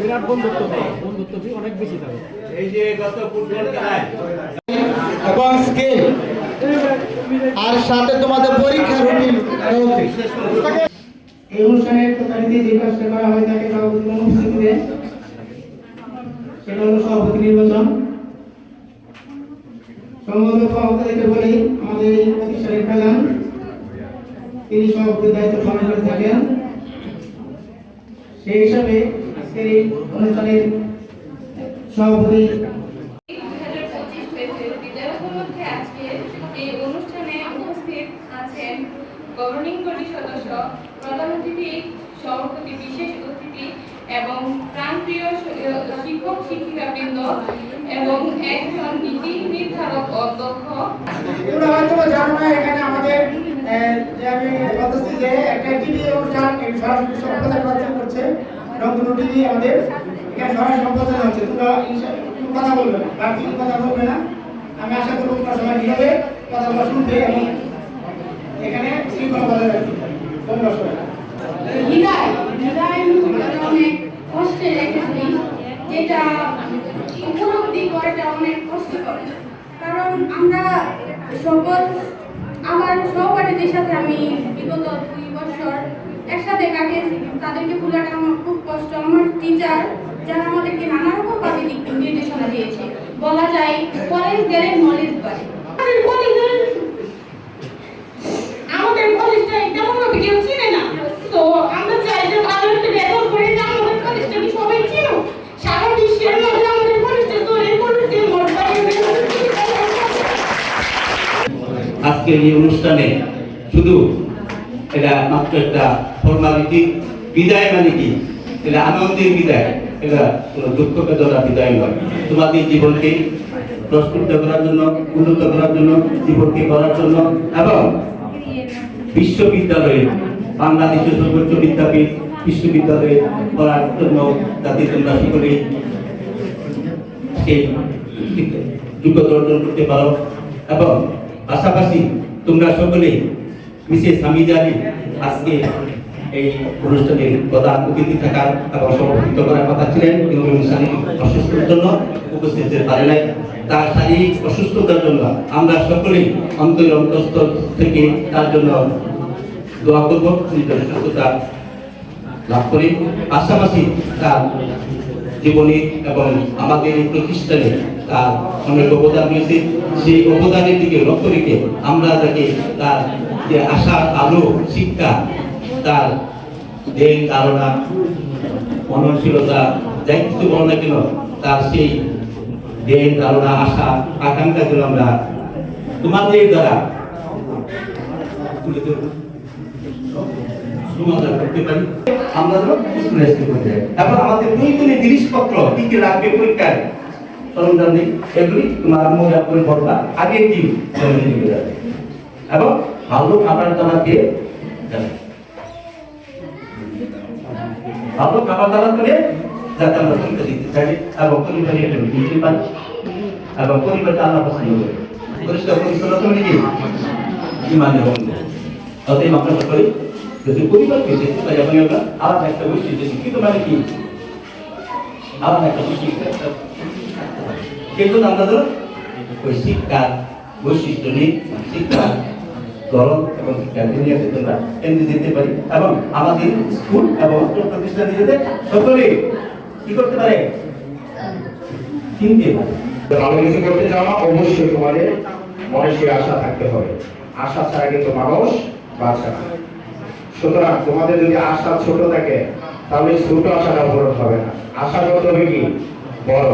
বিরাট বন্ধুত্ব বন্ধুত্ব অনেক বেশি থাকে এই যে গত ফুটবল খেলায় এবং স্কেল আর সাথে তোমাদের পরীক্ষার রুটিন এই অনুষ্ঠানের তথারীতি যে কাজটা করা হয় তাকে সভাপতি অনুপস্থিতিতে সেটা হলো সভাপতি নির্বাচন। সম্ভবত সভাপতিকে বলি, আমাদের এই প্রতিষ্ঠানের তিনি সভাপতির দায়িত্ব পালন করে থাকেন। সেই হিসাবে আজকের এই অনুষ্ঠানের সভাপতি পঁচিশ হয়েছে বিদায় উপলক্ষে আজকে এই অনুষ্ঠানে উপস্থিত আছেন গভর্নিং বডি সদস্য, প্রধান অতিথি, সভাপতি, বিশেষ অতিথি এবং প্রাণপ্রিয় শিক্ষক, শিক্ষিকাবৃন্দ এবং একজন নীতি নির্ধারক অধ্যক্ষ। না, এখানে আমাদের আমি একটা আমাদের। কথা কথা বলবে না। আমি আশা করব তোমরা সবাই নীরবে শুনবে এবং হৃদয় অনেক একটা জিনিস যেটা উপলব্ধি করাটা অনেক কষ্টকর কারণ আমরা সকল আমার সহপাঠীদের সাথে আমি বিগত দুই বছর একসাথে কাটিয়েছি তাদেরকে ভুলাটা আমার খুব কষ্ট আমার টিচার যারা আমাদেরকে নানা রকম নির্দেশনা দিয়েছে বলা যায়, কলেজ গেলে নলেজ বাড়ে আমাদের কলেজের আমাদের কলেজটা তেমন ভাবে কেউ চিনে না তো আমরা চাই যে ভালো একটা ব্যবহার করে যে আমাদের কলেজটাকে সবাই চিনো সারা বিশ্বের মধ্যে আমাদের কলেজটা তৈরি করেছে আজকের এই অনুষ্ঠানে শুধু এটা মাত্র একটা ফর্মালিটি বিদায় মানে কি? এটা আনন্দের বিদায়, এটা কোনো দুঃখ বেদনা বিদায় নয়। তোমাদের জীবনকে প্রস্ফুটিত করার জন্য, উন্নত করার জন্য, জীবনকে করার জন্য এবং বিশ্ববিদ্যালয়ে, বাংলাদেশের সর্বোচ্চ বিদ্যাপীঠ বিশ্ববিদ্যালয়ে করার জন্য যাতে তোমরা সকলেই সেই যোগ্যতা অর্জন করতে পারো এবং পাশাপাশি তোমরা সকলেই মিসেস হামিদা আলী, আজকে এই অনুষ্ঠানের প্রধান অতিথি থাকার এবং সভাপতিত্ব করার কথা ছিলেন। শারীরিক অসুস্থতার জন্য উপস্থিত হতে পারে নাই। তার শারীরিক অসুস্থতার জন্য আমরা সকলেই অন্তর অন্তঃস্থল থেকে তার জন্য দোয়া করব। সুস্থতা লাভ করি পাশাপাশি তার জীবনে এবং আমাদের এই প্রতিষ্ঠানে তার অনেক অবদান রয়েছে। সেই অবদানের দিকে লক্ষ্য রেখে আমরা তাকে তার যে আশার আলো, শিক্ষা, তার জ্ঞান ধারণা, মননশীলতা, যাই কিছু বলো না কেন, তার সেই দেন ধারণা, আশা আকাঙ্ক্ষাগুলো আমরা তোমাদের দ্বারা তুলে ধরবো করতে পারি। আমরা যেন আসতে করতে যাই। এবং আমাদের প্রয়োজনীয় জিনিসপত্র কি কি লাগবে পরীক্ষায়। সরঞ্জাম নেই, এগুলি তোমার মহিলা করে পড়বা আগে কি এবং ভালো খাবার দাবার দিয়ে ভালো খাবার দাবার করে যাতে আমরা পরীক্ষা দিতে পারি এবং পরিবারে একটা দিতে পারি এবং পরিবারটা আল্লাহ পছন্দ করে। পরিষ্কার পরিচ্ছন্নতা মানে কি ইমান এবং অতএব আমরা সকলে যদি পরিবারকে দেখতে পাই এবং আমরা, আলাদা একটা বৈশিষ্ট্য শিক্ষিত মানে কি? আলাদা একটা বৈশিষ্ট্য সেই জন্য আমরা ওই শিক্ষার বৈশিষ্ট্য নিয়ে শিক্ষার গরম এবং দুনিয়াতে তোমরা। কেন্দ্রে দিতে পারি। এবং আমাদের স্কুল এবং প্রতিষ্ঠান নিজেদের সকলে কি করতে পারে? চিনতে পারে। ভালো কিছু করতে অবশ্যই তোমাদের মনে আশা থাকতে হবে। আশা ছাড়া কিন্তু মানুষ বাঁচে না। সুতরাং তোমাদের যদি আশা ছোট থাকে, তাহলে ছোট আশাটা পূরণ হবে না। আশা করতে হবে কি? বড়।